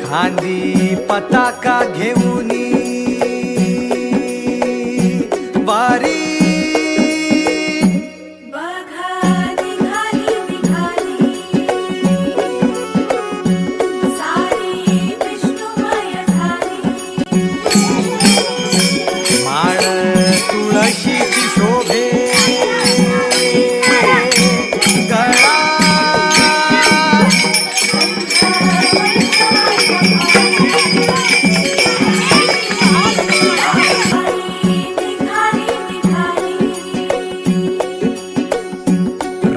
खांदी पताका घेऊन वारी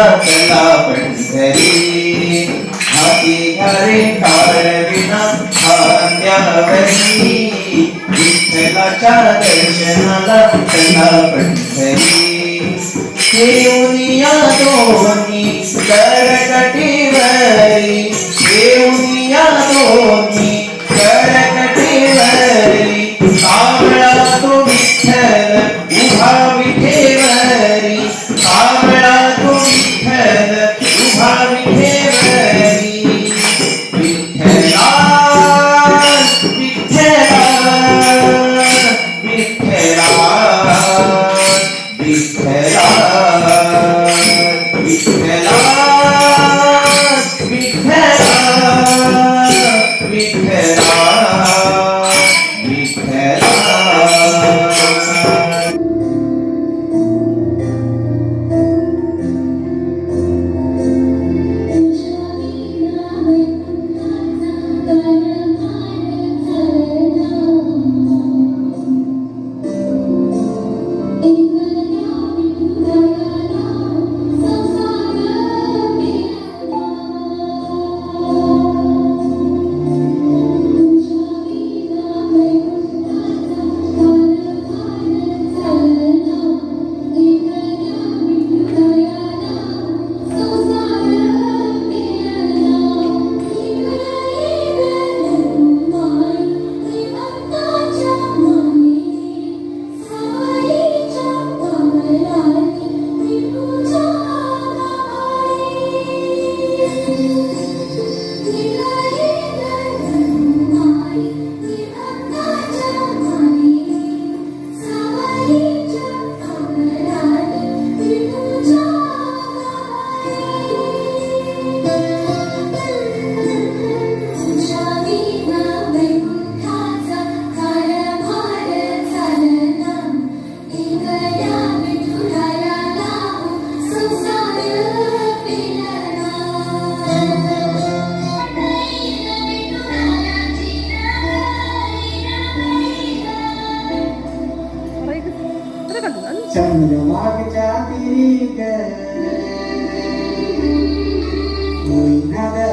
दर्शनाला पंढरी हाती हरे ताळविना विठ्ठलाच्या दर्शनाला पंढरी दोन्ही करकटीवरी दोन्ही girl. Another